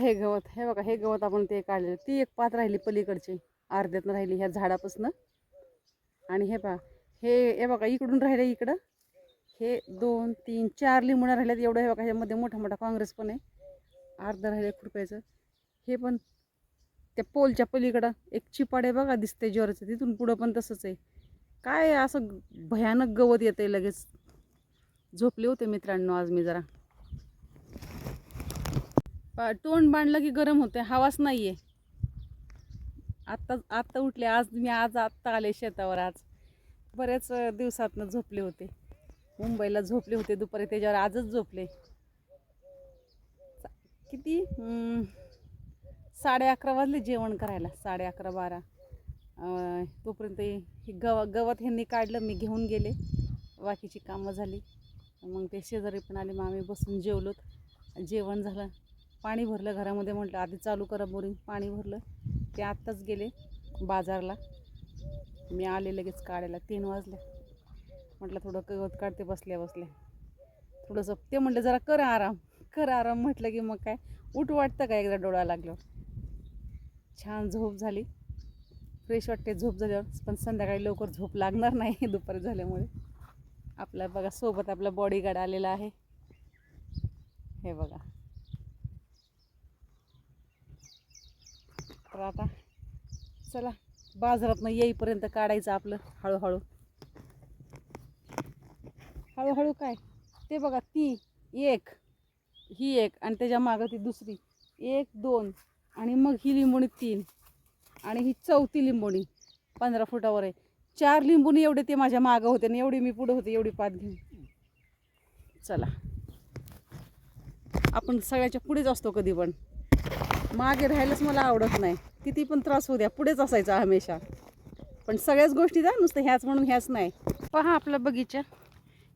हे गवत हे बघा हे गवत आपण ते काढलेलं ती एक पात राहिली पलीकडची अर्ध्यातनं राहिली ह्या झाडापासनं. आणि हे पहा हे हे बघा इकडून राहिलं इकडं. हे दोन तीन चार लिंबुणं राहिल्यात एवढं हे बघा ह्यामध्ये मोठा मोठा काँग्रेस पण आहे. अर्धं राहिलं खुरप्याचं. हे पण त्या पोलच्या पलीकडं एक चिपाड आहे बघा दिसते ज्वराचं तिथून पुढं पण तसंच आहे. काय असं भयानक गवत येतं आहे लगेच. झोपले होते मित्रांनो आज मी जरा. पा- तोंड बांधलं की गरम होते हवाच नाही आहे आत्ता आत्ता उठले आज मी आज आत्ता आले शेतावर आज. बऱ्याच दिवसातनं झोपले होते. मुंबईला झोपले होते दुपारी त्याच्यावर आजच झोपले. चा- किती साडे अकरा वाजले जेवण करायला साडे अकरा बारा. तोपर्यंत हे गव गवत ह्यांनी काढलं मी घेऊन गेले. बाकीची कामं झाली. मग ते शेजारी पण आले मग आम्ही बसून जेवलोत. जेवण झालं. पाणी भरलं घरामध्ये म्हटलं आधी चालू करा बोरिंग पाणी भरलं. ते आत्ताच गेले बाजारला. मी आले लगेच काढायला तीन वाजल्या म्हटलं थोडं गवत काढते बसल्या बसल्या. थोडंसं ते म्हटलं जरा कर आराम कर आराम म्हटलं की मग काय उठ वाटतं का एकदा डोळा लागल्यावर. छान झोप झाली. फ्रेश वाटते झोप झाल्यावर पण संध्याकाळी लवकर झोप लागणार नाही दुपारी झाल्यामुळे. आपला बघा सोबत आपला बॉडीगार्ड आलेला आहे. हे बघा. तर आता चला बाजारात येईपर्यंत काढायचं आपलं हळूहळू. हळूहळू काय? ते बघा ती एक ही एक आणि त्याच्या मागं ती दुसरी. एक दोन आणि मग ही लिंबोणी तीन आणि ही चौथी लिंबोणी पंधरा फुटावर आहे. चार लिंबोणी एवढे ते माझ्या मागं होते आणि एवढी मी पुढं होते एवढी पात घेऊन. चला. आपण सगळ्याच्या पुढेच असतो कधी पण. मागे राहायलाच मला आवडत नाही. किती पण त्रास होऊ द्या पुढेच असायचा हमेशा. पण सगळ्याच गोष्टी जा नुसतं ह्याच म्हणून ह्याच नाही. पहा आपला बगीचा.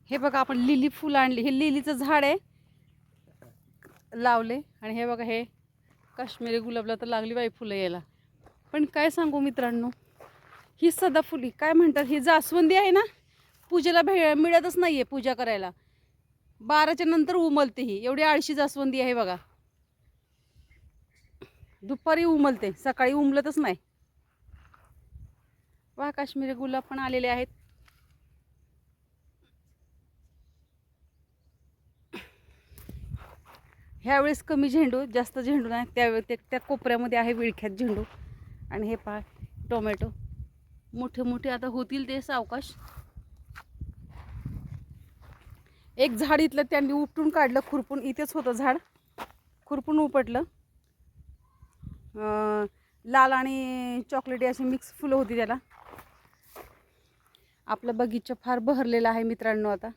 हे बघा आपण लिली फुलं आणली. हे लिलीचं झाड आहे. लावले. आणि हे बघा हे काश्मीरी गुलाबला तर लागली बाई फुलं यायला. पण काय सांगू मित्रांनो? ही सदाफुली काय म्हणतात? ही जास्वंदी आहे ना? पूजेला भे मिळतच नाही आहे पूजा करायला. बाराच्या नंतर उमलते ही. एवढी आळशी जास्वंदी आहे बघा. दुपारी उमलते सकाळी उमलतच नाही. वा काश्मीरी गुलाब पण आलेले आहेत. ह्यावेळेस कमी झेंडू जास्त झेंडू नाही त्यावेळी ते त्या कोपऱ्यामध्ये आहे विळख्यात झेंडू. आणि हे पहा टोमॅटो. मोठे मोठे आता होतील ते सावकाश. एक झाड इथलं त्यांनी उपटून काढलं खुरपून. इथेच होतं झाड. खुरपून उपटलं. लाल आणि चॉकलेटी अशी मिक्स फुलं होती त्याला आपला बगीचा फार बहरलेला आहे मित्रांनो आता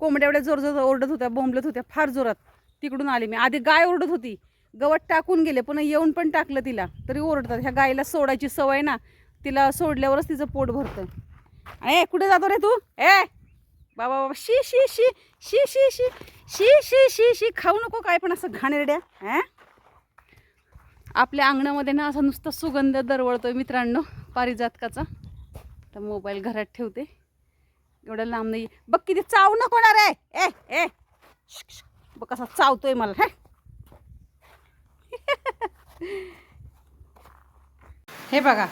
कोंबड्या एवढ्या जोर जोर ओरडत होत्या बोंबलत होत्या फार जोरात तिकडून आले मी आधी गाय ओरडत होती गवत टाकून गेले पण येऊन पण टाकलं तिला तरी ओरडतात ह्या गायीला सोडायची सवय ना तिला सोडल्यावरच तिचं पोट भरतं ए कुठे जातो रे तू ए बाबा बाबा शी शी शी शी शी शी शी शी शी शी खाऊ नको काय पण असं घाणेरड्या हा आपल्या अंगणामध्ये ना असा नुसता सुगंध दरवळतोय मित्रांनो पारिजातकाचा. तर मोबाईल घरात ठेवते. एवढं लांब नाही. बघ किती चाव न कोणार रे ए ए. बघ कसा चावतोय मला हे. हे बघा.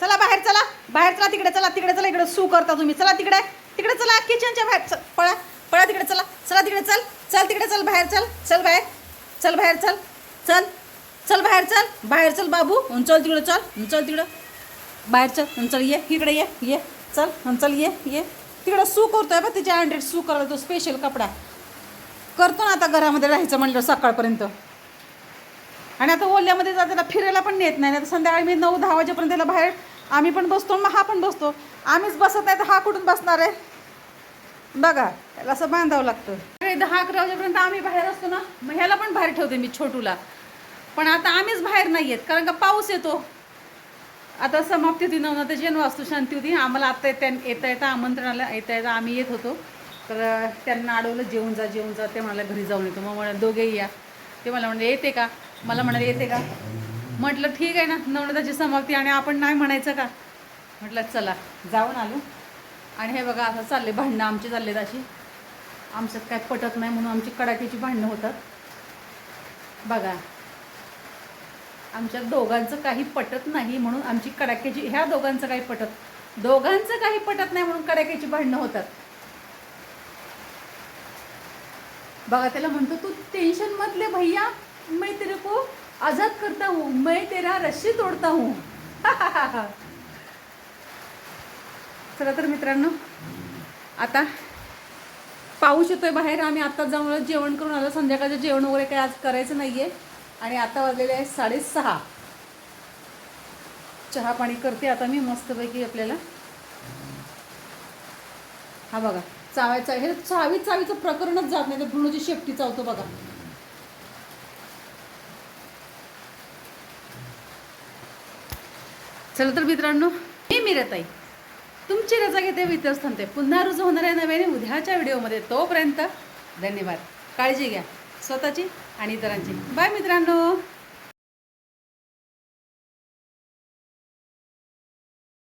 चला बाहेर चला. बाहेर चला तिकडे चला तिकडे चला इकडे सू करता तुम्ही. चला तिकडे तिकडे चला किचनच्या बाहेर. पळा पळा तिकडे चला. चला तिकडे चल चल तिकडे चल बाहेर चल चल बाहेर. चल बाहेर चल. चल. चल बाहेर चल. बाहेर चल बाबू. चल तिकडं चल. चल तिकडं. बाहेर चल. चल ये. इकडे ये. ये. चल. हं, चल ये. ये. तिकडं सू करतोय बा तिच्या हंड्रेड सू करायला तो स्पेशल कपडा करतो ना आता घरामध्ये राहायचं म्हणलं सकाळपर्यंत. आणि आता ओल्यामध्ये जा त्याला फिरायला पण नेत नाही. आता संध्याकाळी मी नऊ दहा वाजेपर्यंत त्याला बाहेर आम्ही पण बसतो मग हा पण बसतो. आम्हीच बसत नाही तर हा कुठून बसणार आहे? बघा त्याला असं बांधावं लागतं. सकाळी दहा अकरा वाजेपर्यंत आम्ही बाहेर असतो ना मग ह्याला पण बाहेर ठेवते मी छोटूला. पण आता आम्हीच बाहेर नाही येत कारण का पाऊस येतो. आता समाप्ती होती नवनाथ वास्तू शांती होती. आम्हाला आता येत्या येता येता आमंत्रणाला येता येता आम्ही येत होतो. तर त्यांना अडवलं जेवून जा जेवून जा ते म्हणाले घरी जाऊन येतो. मग म्हणाले दोघेही या. ते मला म्हणाले येते का? मला म्हणाले येते का? म्हटलं ठीक आहे ना नवनाथाची समाप्ती आणि आपण नाही म्हणायचं का? म्हटलं चला जाऊन आलो. आणि हे बघा असं चालले भांडणं आमची चाललेत अशी. आमच्यात काय पटत नाही म्हणून आमची कडाक्याची भांडणं होतात. बघा. आमच्या दोघांचं काही पटत नाही म्हणून आमची कडाक्याची ह्या दोघांचं काही पटत दोघांचं काही पटत नाही म्हणून कडाक्याची भांडणं होतात. बघा त्याला म्हणतो तू टेन्शन मधले भैया मैं तेरे को आजाद करता हूँ मैं तेरा रस्सी तोडता हूँ. चला तर मित्रांनो आता पाऊस येतोय बाहेर आम्ही आता जाऊन जेवण करून आलो. संध्याकाळचं जेवण वगैरे काही आज करायचं नाहीये. आणि आता वाजलेले आहे साडेसहा. चहा पाणी करते आता मी मस्तपैकी आपल्याला. हा बघा चावायचा हे चावी चावीचं प्रकरणच जात नाही. तर भ्रूणाची शेपटी चावतो बघा. चला तर मित्रांनो मी मिरताई. तुमची रजा घेते वितच थांबते. पुन्हा रुजू होणार आहे नव्याने उद्याच्या व्हिडिओमध्ये तोपर्यंत धन्यवाद. काळजी घ्या. स्वतःची आणि इतरांची. बाय मित्रांनो.